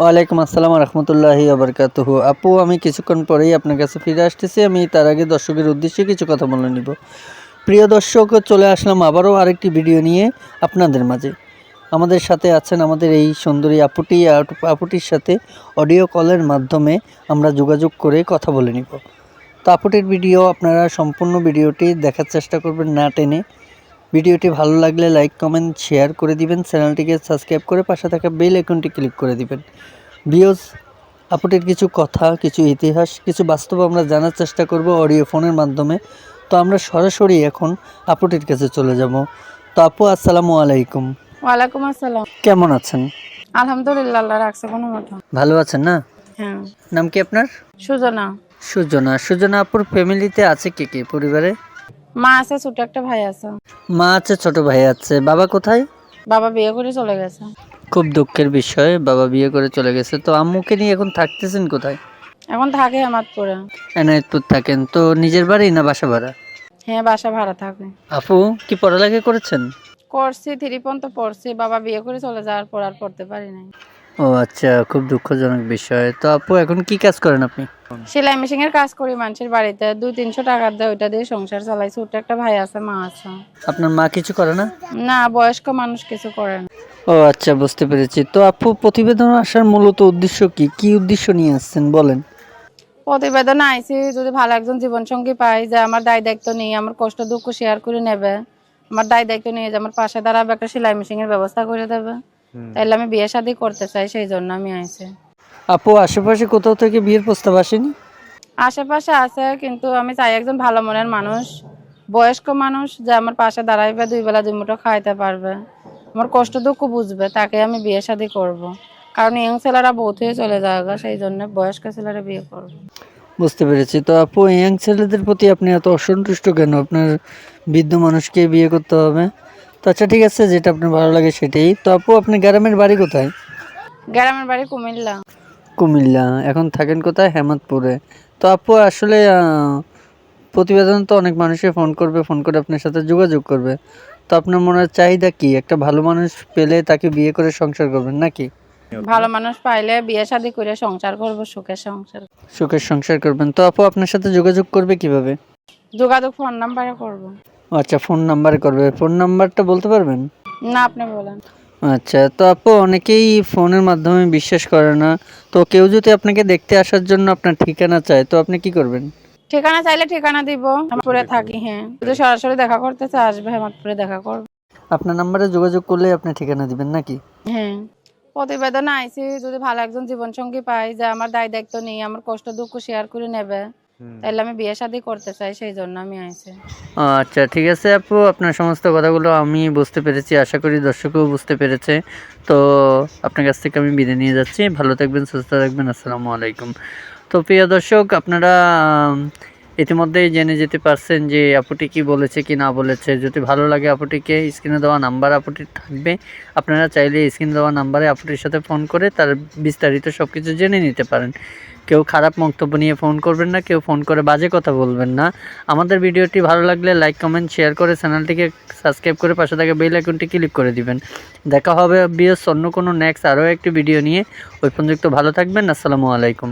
ওয়ালাইকুম আসসালাম আপু, আমি কিছুক্ষণ পরেই আপনার কাছে ফিরে আসতেছি। আমি তার আগে দর্শকের উদ্দেশ্যে কিছু কথা বলে নিব। প্রিয় দর্শক, চলে আসলাম আবারও আরেকটি ভিডিও নিয়ে আপনাদের মাঝে। আমাদের সাথে আছেন আমাদের এই সুন্দরী আপুটি আপুটির সাথে অডিও কলের মাধ্যমে আমরা যোগাযোগ করে কথা বলে নিব। তো আপুটির ভিডিও, আপনারা সম্পূর্ণ ভিডিওটি দেখার চেষ্টা করবেন না টেনে। ভিডিওটি ভালো লাগলে লাইক কমেন্ট শেয়ার করে দিবেন। চ্যানেলটিকে সাবস্ক্রাইব করে পাশে থাকা বেল আইকনটি ক্লিক করে দিবেন। বিয়স আপুটির কিছু কথা কিছু ইতিহাস কিছু বাস্তব আমরা জানার চেষ্টা করব অডিও ফোনের মাধ্যমে। তো আমরা সরাসরি এখন আপুটির কাছে চলে যাব। তো আপু আসসালামু আলাইকুম। ওয়ালাইকুম আসসালাম। কেমন আছেন? আলহামদুলিল্লাহ আল্লাহ রাখছে কোনো মতো ভালো আছেন না? হ্যাঁ। নাম কি আপনার? সুজনা। সুজনা। সুজনা আপুর ফ্যামিলিতে আছে কে কে? পরিবারে? মা আছে ছোট একটা ভাই আছে। মা আছে ছোট ভাই আছে। বাবা কোথায়? বাবা বিয়ে করে চলে গেছে। খুব দুঃখের বিষয় বাবা বিয়ে করে চলে গেছে। তো আম্মুকে নিয়ে এখন থাকতেছেন কোথায়? এখন থাকে হেমাতপুরে এনায়তপুর থাকেন। তো নিজের বাড়ি না বাসা ভাড়া? হ্যাঁ বাসা ভাড়া থাকে। আপু কি পড়ালেখা করেছেন? করছি থ্রি পর্যন্ত পড়ছি। বাবা বিয়ে করে চলে যাওয়ার পর আর পড়তে পারি নাই। ও আচ্ছা খুব দুঃখজনক বিষয়। তো আপু এখন কি কাজ করেন আপনি? সেলাই মেশিন এর কাজ করি মানুষের বাড়িতে। দুই তিনশো টাকা দেয় ওইটা দিয়ে সংসার চালাই ছোট একটা ভাই আছে মা আছে। আপনার মা কিছু করে না? না বয়স্ক মানুষ কিছু করে না। ও আচ্ছা বুঝতে পেরেছি। তো আপু প্রতিবেদন আসার মূলত উদ্দেশ্য কি? কি উদ্দেশ্য নিয়ে আসছেন বলেন? প্রতিবেদন আইসি যদি ভালো একজন জীবন সঙ্গী পাই যে আমার দায় দায়িত্ব নিয়ে আমার কষ্ট দুঃখ শেয়ার করে নেবে। আমার দায় দায়িত্ব নিয়ে যে আমার পাশে দাঁড়াবে একটা সেলাই মেশিনের ব্যবস্থা করে দেবে। তাইলে আমি বিয়ে শাদী করতে চাই সেই জন্য আমি আইছি। আপু আশেপাশে কোথাও থেকে বিয়ের প্রস্তাব আসেনি? আশেপাশে আছে কিন্তু আমি চাই একজন ভালো মনের মানুষ বয়স্ক মানুষ যে আমার পাশে দাঁড়াইবে দুই বেলা দুই মুঠো খাইতে পারবে। আমার কষ্ট দুঃখ বুঝবে তাকে আমি বিয়ে শাদী করব। কারণ ইয়ং ছেলেরা বহুত হয়ে চলে যাবে সেই জন্য বয়স্ক ছেলেরা বিয়ে করব। বুঝতে পেরেছি। তো আপু ইয়াং ছেলেদের প্রতি আপনি এত অসন্তুষ্ট কেন? আপনার বৃদ্ধ মানুষকে বিয়ে করতে হবে। তো আচ্ছা ঠিক আছে যেটা আপনার ভালো লাগে সেটাই। তো আপু আপনি গ্রামের বাড়ি কোথায়? গ্রামের বাড়ি কুমিল্লা। কুমিল্লা এখন থাকেন কোথায়? হেমাদপুরে। তো আপু আসলে প্রতিবেদন তো অনেক মানুষে ফোন করবে ফোন করে আপনার সাথে যোগাযোগ করবে। তো আপনার মনের চাহিদা কি? একটা ভালো মানুষ পেলে তাকে বিয়ে করে সংসার করবেন নাকি? ভালো মানুষ পাইলে বিয়ে শাদী করে সংসার করব সুখের সংসার। সুখের সংসার করবেন। তো আপু আপনার সাথে যোগাযোগ করবে কীভাবে? যোগাযোগ ফোন নাম্বারে করব। আচ্ছা ফোন নাম্বারে করবে। ফোন নাম্বারটা বলতে পারবেন? না আপনি বলেন। আচ্ছা তো আপু অনেকেই ফোনের মাধ্যমে বিশ্বাস করে না। তো কেউ যদি আপনাকে দেখতে আসার জন্য আপনার ঠিকানা চায় তো আপনি কি করবেন? ঠিকানা চাইলে ঠিকানা দিব। হেমাদপুরে থাকি হ্যাঁ। যদি সরাসরি দেখা করতে চায় আসবে হেমাদপুরে দেখা করবে। আপনার নাম্বারে যোগাযোগ করলে আপনি ঠিকানা দিবেন নাকি? হ্যাঁ। প্রতিবেদন আইসি যদি ভালো একজন জীবন সঙ্গী পাই যে আমার দায় দায়িত্ব নেই আমার কষ্ট দুঃখ শেয়ার করে নেবে। তাহলে আমি বিয়ে শাদি করতে চাই সেই জন্য আমি আইছি। আচ্ছা ঠিক আছে আপু আপনার সমস্ত কথাগুলো আমি বুঝতে পেরেছি আশা করি দর্শকও বুঝতে পেরেছে। তো আপনার কাছ থেকে আমি বিদায় নিয়ে যাচ্ছি। ভালো থাকবেন সুস্থ থাকবেন আসসালামু আলাইকুম। তো প্রিয় দর্শক আপনারা ইতিমধ্যেই জেনে যেতে পারছেন যে আপুটি কি বলেছে, কি না বলেছে। যদি ভালো লাগে আপুটিকে স্ক্রিনে দেওয়া নাম্বার আপুটির থাকবে। আপনারা চাইলে স্ক্রিনে দেওয়া নাম্বারে আপুটির সাথে ফোন করে তার বিস্তারিত সব কিছু জেনে নিতে পারেন। কেউ খারাপ মন্তব্য নিয়ে ফোন করবেন না, কেউ ফোন করে বাজে কথা বলবেন না। আমাদের ভিডিওটি ভালো লাগলে লাইক, কমেন্ট, শেয়ার করে চ্যানেলটিকে সাবস্ক্রাইব করে পাশে থাকা বেল আইকনটি ক্লিক করে দিবেন। দেখা হবে বিয়স অন্য কোনো নেক্সট আরও একটি ভিডিও নিয়ে। ওই পর্যন্ত ভালো থাকবেন, আসসালামু আলাইকুম।